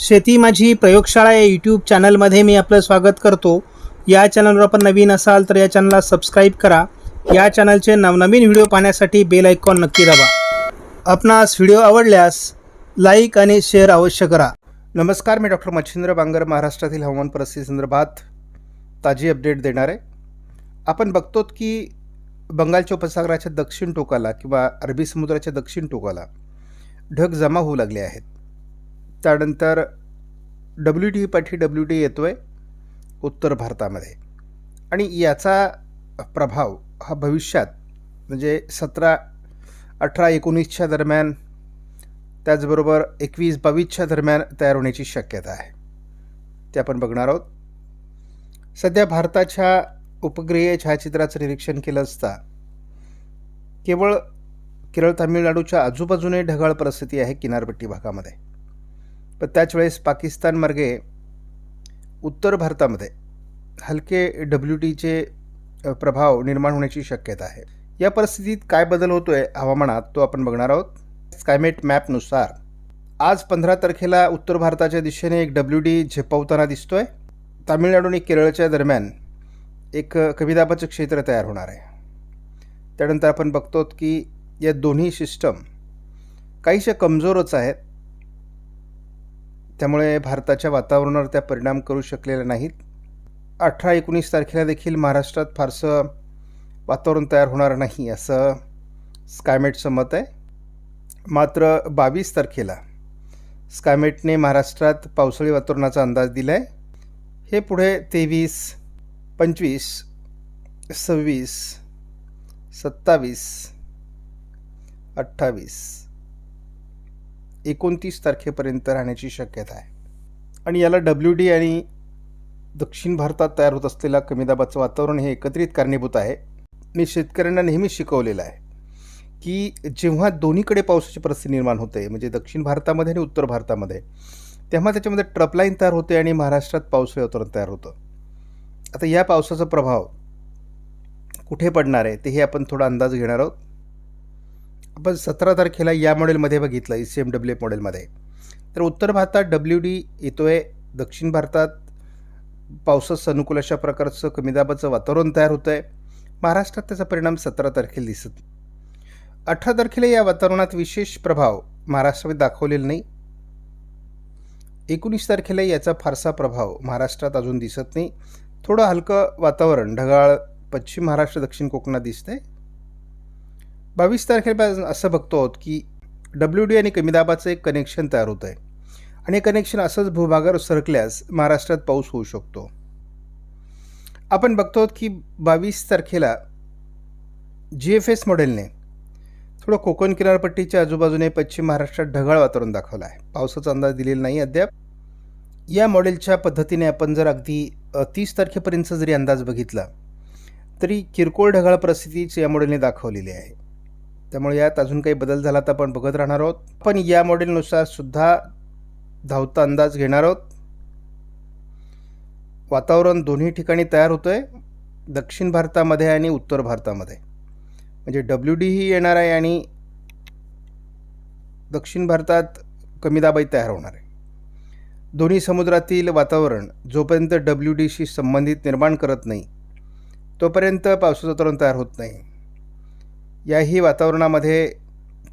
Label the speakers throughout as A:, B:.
A: शेती माझी प्रयोगशाळा या यूट्यूब चॅनलमध्ये मी आपलं स्वागत करतो. या चॅनलवर आपण नवीन असाल तर या चॅनलला सबस्क्राईब करा. या चॅनलचे नवनवीन व्हिडिओ पाहण्यासाठी बेल आयकॉन नक्की दाबा. आपणास व्हिडिओ आवडल्यास लाईक आणि शेअर अवश्य करा. नमस्कार मी डॉक्टर मच्छिंद्र बांगर महाराष्ट्रातील हवामान परिस्थिती संदर्भात ताजी अपडेट देणार. आहे आपण बघतो की बंगालच्या उपसागराच्या दक्षिण टोकाला किंवा अरबी समुद्राच्या दक्षिण टोकाला ढग जमा होऊ लागले आहेत. त्यानंतर डब्ल्यू टी पाठी डब्ल्यू टी येतो आहे उत्तर भारतामध्ये. आणि याचा प्रभाव हा भविष्यात म्हणजे सतरा अठरा एकोणीसच्या दरम्यान त्याचबरोबर एकवीस बावीसच्या दरम्यान तयार होण्याची शक्यता आहे. ते आपण बघणार आहोत. सध्या भारताच्या उपग्रहीय छायाचित्राचं निरीक्षण केलं असता केवळ केरळ तामिळनाडूच्या आजूबाजूने ढगाळ परिस्थिती आहे किनारपट्टी भागामध्ये. पण त्याच वेळेस पाकिस्तानमार्गे उत्तर भारतामध्ये हलके डब्ल्यू टीचे प्रभाव निर्माण होण्याची शक्यता आहे. या परिस्थितीत काय बदल होतो आहे हवामानात तो आपण बघणार आहोत. क्लायमेट मॅपनुसार आज पंधरा तारखेला उत्तर भारताच्या दिशेने एक डब्ल्यू डी झेपवताना दिसतोय. तामिळनाडू आणि केरळच्या दरम्यान एक कमी दाबाचं क्षेत्र तयार होणार आहे. त्यानंतर आपण बघतो की या दोन्ही सिस्टम काहीशा कमजोरच आहेत. त्यामुळे भारताच्या वातावरणावर त्या परिणाम करू शकलेल्या नाहीत. अठरा एकोणीस तारखेला देखील महाराष्ट्रात फारसं वातावरण तयार होणार नाही असं स्कायमेटचं मत आहे. मात्र बावीस तारखेला स्कायमेटने महाराष्ट्रात पावसाळी वातावरणाचा अंदाज दिला आहे हे पुढे तेवीस पंचवीस सव्वीस सत्तावीस अठ्ठावीस एकोणतीस तारखेपर्यंत राहण्याची शक्यता आहे. आणि याला डब्ल्यू डी आणि दक्षिण भारतात तयार होत असलेला कमी दाबाचं वातावरण हे एकत्रित कारणीभूत आहे. मी शेतकऱ्यांना नेहमीच शिकवलेलं आहे की जेव्हा दोन्हीकडे पावसाची परिस्थिती निर्माण होते म्हणजे दक्षिण भारतामध्ये आणि उत्तर भारतामध्ये तेव्हा त्याच्यामध्ये ट्रपलाईन तयार होते आणि महाराष्ट्रात पावसाळी वातावरण तयार होतं. आता या पावसाचा प्रभाव कुठे पडणार आहे तेही आपण थोडा अंदाज घेणार आहोत. आपण सतरा तारखेला या मॉडेलमध्ये बघितलं E C M W F मॉडेलमध्ये. तर उत्तर भारतात डब्ल्यू डी येतो आहे दक्षिण भारतात पावसास अनुकूल अशा प्रकारचं कमी दाबाचं वातावरण तयार होतं आहे महाराष्ट्रात त्याचा परिणाम सतरा तारखेला दिसत अठरा तारखेला या वातावरणात विशेष प्रभाव महाराष्ट्रामध्ये दाखवलेला नाही. एकोणीस तारखेला याचा फारसा प्रभाव महाराष्ट्रात अजून दिसत नाही. थोडं हलकं वातावरण ढगाळ पश्चिम महाराष्ट्र दक्षिण कोकणात दिसतंय. बावीस तारखेला असं बघतो आहोत की डब्ल्यू डी आणि कमी दाबाचं एक कनेक्शन तयार होतं आहे. आणि हे कनेक्शन असंच भूभागावर सरकल्यास महाराष्ट्रात पाऊस होऊ शकतो. आपण बघतो की बावीस तारखेला जी एफ एस मॉडेलने थोडं कोकण किनारपट्टीच्या आजूबाजूने पश्चिम महाराष्ट्रात ढगाळ वातावरण दाखवलं आहे. पावसाचा अंदाज दिलेला नाही अद्याप. या मॉडेलच्या पद्धतीने आपण जर अगदी तीस तारखेपर्यंतचा जरी अंदाज बघितला तरी किरकोळ ढगाळ परिस्थितीच या मॉडेलने दाखवलेली आहे. त्यामुळे यात अजून काही बदल झाला तर आपण बघत राहणार आहोत. पण या मॉडेलनुसार सुद्धा धावता अंदाज घेणार आहोत. वातावरण दोन्ही ठिकाणी तयार होतं आहे दक्षिण भारतामध्ये आणि उत्तर भारतामध्ये. म्हणजे डब्ल्यू डीही येणार आहे आणि दक्षिण भारतात कमी दाबाई तयार होणार आहे. दोन्ही समुद्रातील वातावरण जोपर्यंत डब्ल्यू डीशी संबंधित निर्माण करत नाही तोपर्यंत पावसाचं तरण तयार होत नाही. याही वातावरणामध्ये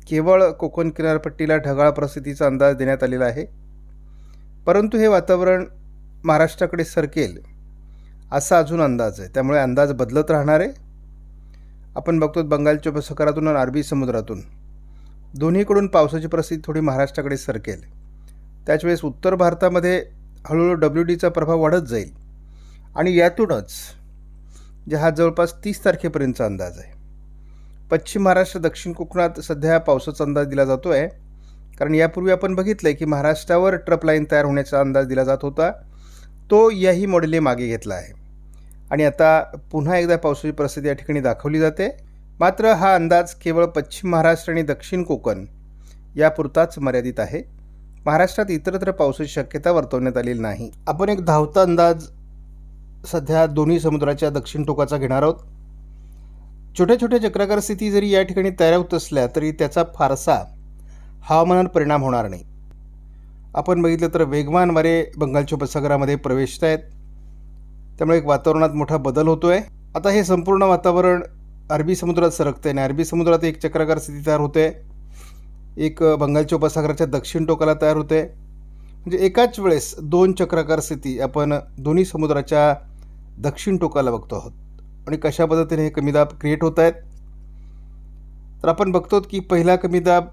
A: केवळ कोकण किनारपट्टीला ढगाळ परिस्थितीचा अंदाज देण्यात आलेला आहे. परंतु हे वातावरण महाराष्ट्राकडे सरकेल असा अजून अंदाज आहे. त्यामुळे अंदाज बदलत राहणार आहे. आपण बघतो बंगालच्या उपसागरातून आणि अरबी समुद्रातून. दोन्हीकडून पावसाची परिस्थिती थोडी महाराष्ट्राकडे सरकेल. त्याचवेळेस उत्तर भारतामध्ये हळूहळू डब्ल्यू डीचा प्रभाव वाढत जाईल. आणि यातूनच जे हा जवळपास तीस तारखेपर्यंतचा अंदाज आहे. पश्चिम महाराष्ट्र दक्षिण कोकणात सध्या पावसाचा अंदाज दिला जातो आहे कारण यापूर्वी आपण बघितलं आहे की महाराष्ट्रावर ट्रप लाईन तयार होण्याचा अंदाज दिला जात होता. तो याही मॉडेलने मागे घेतला आहे. आणि आता पुन्हा एकदा पावसाची परिस्थिती या ठिकाणी दाखवली जाते. मात्र हा अंदाज केवळ पश्चिम महाराष्ट्र आणि दक्षिण कोकण यापुरताच मर्यादित आहे. महाराष्ट्रात इतरत्र पावसाची शक्यता वर्तवण्यात आलेली नाही. आपण एक धावता अंदाज सध्या दोन्ही समुद्राच्या दक्षिण टोकाचा घेणार आहोत. छोट्या छोट्या चक्राकार स्थिती जरी या ठिकाणी तयार होत असल्या तरी त्याचा फारसा हवामानावर परिणाम होणार नाही.
B: आपण बघितलं तर वेगवान वारे बंगालच्या उपसागरामध्ये प्रवेशत आहेत. त्यामुळे एक वातावरणात मोठा बदल होतो आहे आता हे संपूर्ण वातावरण अरबी समुद्रात सरकते आणि अरबी समुद्रात एक चक्राकार स्थिती तयार होते. एक बंगालच्या उपसागराच्या दक्षिण टोकाला तयार होते. म्हणजे एकाच वेळेस दोन चक्राकार स्थिती आपण दोन्ही समुद्राच्या दक्षिण टोकाला बघतो आहोत. आणि कशा पद्धतीने हे कमी दाब क्रिएट होत आहेत? तर आपण बघतो की पहिला कमी दाब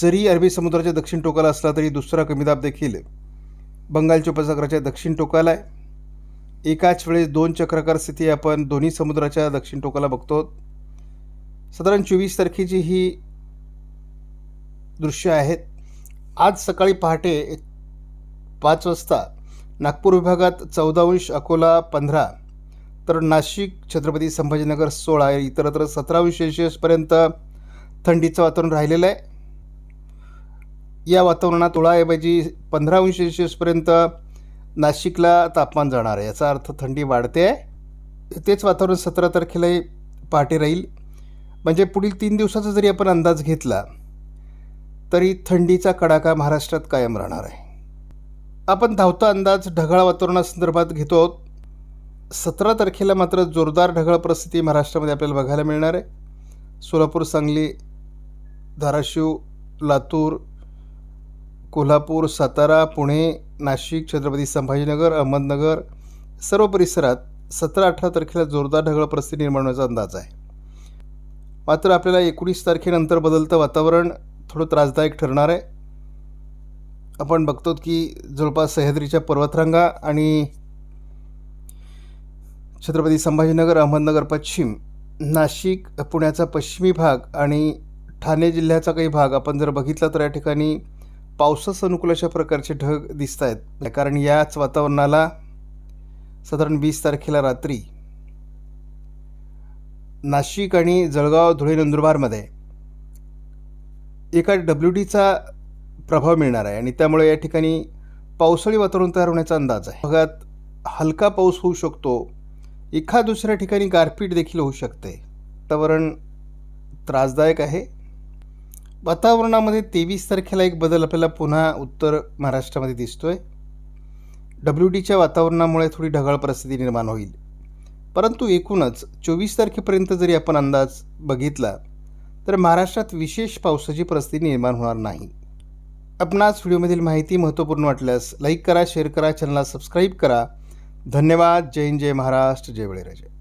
B: जरी अरबी समुद्राच्या दक्षिण टोकाला असला तरी दुसरा कमी दाब देखील बंगालच्या उपसागराच्या दक्षिण टोकाला आहे. एकाच वेळेस दोन चक्राकार स्थिती आपण दोन्ही समुद्राच्या दक्षिण टोकाला बघतो साधारण चोवीस तारखेची ही दृश्य आहेत. आज सकाळी पहाटे पाच वाजता नागपूर विभागात चौदा अंश अकोला पंधरा तर नाशिक छत्रपती संभाजीनगर सोळा इतरत्र सतरा सेल्सिअसपर्यंत थंडीचं वातावरण राहिलेलं आहे. या वातावरणात सोळाऐवजी पंधरा अंश सेल्सिअसपर्यंत नाशिकला तापमान जाणार आहे. याचा अर्थ थंडी वाढते. आहे तेच वातावरण सतरा तारखेलाही पहाटे राहील. म्हणजे पुढील तीन दिवसाचा जरी आपण अंदाज घेतला तरी थंडीचा कडाका महाराष्ट्रात कायम राहणार आहे. आपण धावता अंदाज ढगाळ वातावरणासंदर्भात घेतो. आहोत सतरा तारखेला मात्र जोरदार ढगाळ परिस्थिती महाराष्ट्रामध्ये आपल्याला बघायला मिळणार आहे. सोलापूर सांगली धाराशिव लातूर कोल्हापूर सातारा पुणे नाशिक छत्रपती संभाजीनगर अहमदनगर सर्व परिसरात सतरा अठरा तारखेला जोरदार ढगाळ परिस्थिती निर्माण होण्याचा अंदाज आहे. मात्र आपल्याला एकोणीस तारखेनंतर बदलतं वातावरण थोडं त्रासदायक ठरणार आहे. आपण बघतो की जवळपास सह्याद्रीच्या पर्वतरांगा आणि छत्रपती संभाजीनगर अहमदनगर पश्चिम नाशिक पुण्याचा पश्चिमी भाग आणि ठाणे जिल्ह्याचा काही भाग आपण जर बघितला तर या ठिकाणी पावसास अनुकूल अशा प्रकारचे ढग दिसत आहेत. कारण याच वातावरणाला साधारण वीस तारखेला रात्री नाशिक आणि जळगाव धुळे नंदुरबारमध्ये एका डब्ल्यू डीचा प्रभाव मिळणार आहे आणि त्यामुळे या ठिकाणी पावसाळी वातावरण तयार होण्याचा अंदाज आहे. भागात हलका पाऊस होऊ शकतो एखा दुसऱ्या ठिकाणी गारपीट देखील होऊ शकते. वातावरण त्रासदायक आहे. वातावरणामध्ये तेवीस तारखेला एक बदल आपल्याला पुन्हा उत्तर महाराष्ट्रामध्ये दिसतो आहे डब्ल्यू डीच्या वातावरणामुळे थोडी ढगाळ परिस्थिती निर्माण होईल. परंतु एकूणच चोवीस तारखेपर्यंत जरी आपण अंदाज बघितला तर महाराष्ट्रात विशेष पावसाची परिस्थिती निर्माण होणार नाही. आपणास व्हिडिओमधील माहिती महत्त्वपूर्ण वाटल्यास लाईक करा शेअर करा चॅनलला सबस्क्राईब करा. धन्यवाद. जैन जय महाराष्ट्र जय बळीराजे.